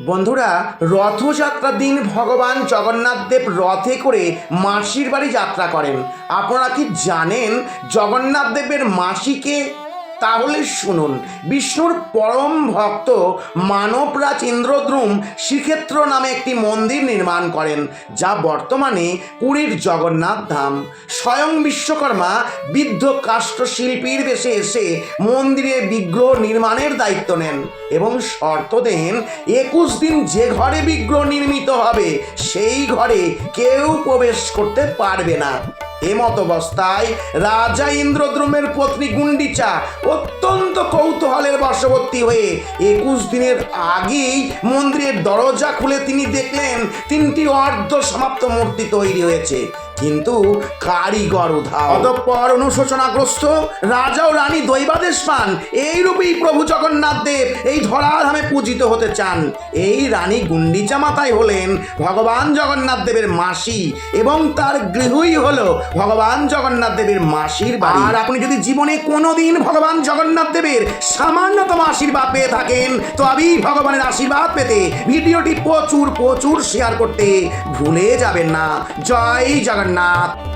বন্ধুরা, রথযাত্রার দিন ভগবান জগন্নাথ দেব রথে করে মাসির বাড়ি যাত্রা করেন। আপনারা কি জানেন জগন্নাথ দেবের মাসিকে তাহলে শুনুন, বিষ্ণুর পরম ভক্ত মানবরাজ ইন্দ্রদ্রুম শ্রীক্ষেত্র নামে একটি মন্দির নির্মাণ করেন, যা বর্তমানে পুরীর জগন্নাথ ধাম। স্বয়ং বিশ্বকর্মা বৃদ্ধ কাষ্ঠশিল্পীর বেশে এসে মন্দিরে বিগ্রহ নির্মাণের দায়িত্ব নেন এবং শর্ত দেন, একুশ দিন যে ঘরে বিগ্রহ নির্মিত হবে, সেই ঘরে কেউ প্রবেশ করতে পারবে না। এমত অবস্থায় রাজা ইন্দ্রদ্রুমের পত্নী গুন্ডিচা অত্যন্ত কৌতূহলের বশবর্তী হয়ে একুশ দিনের আগেই মন্দিরের দরজা খুলে তিনি দেখলেন তিনটি অর্ধ সমাপ্ত মূর্তি তৈরি হয়েছে। কিন্তু কারিগর উধাও। অতঃপর অনুশোচনাগ্রস্ত রাজা ও রানী দৈবাদেশ পান এইরূপেই প্রভু জগন্নাথ দেব এই ধরাধামে পূজিত হতে চান। এই রানী গুন্ডিচা মাতাই হলেন ভগবান জগন্নাথ দেবের মাসি এবং তার গৃহই হলো ভগবান জগন্নাথ দেবের মাসির বাড়ি। আর আপনি যদি জীবনে কোনোদিন ভগবান জগন্নাথ দেবের সামান্যতম আশীর্বাদ পেয়ে থাকেন তবেই ভগবানের আশীর্বাদ পেতে ভিডিওটি প্রচুর প্রচুর শেয়ার করতে ভুলে যাবেন না। জয় জগন্নাথ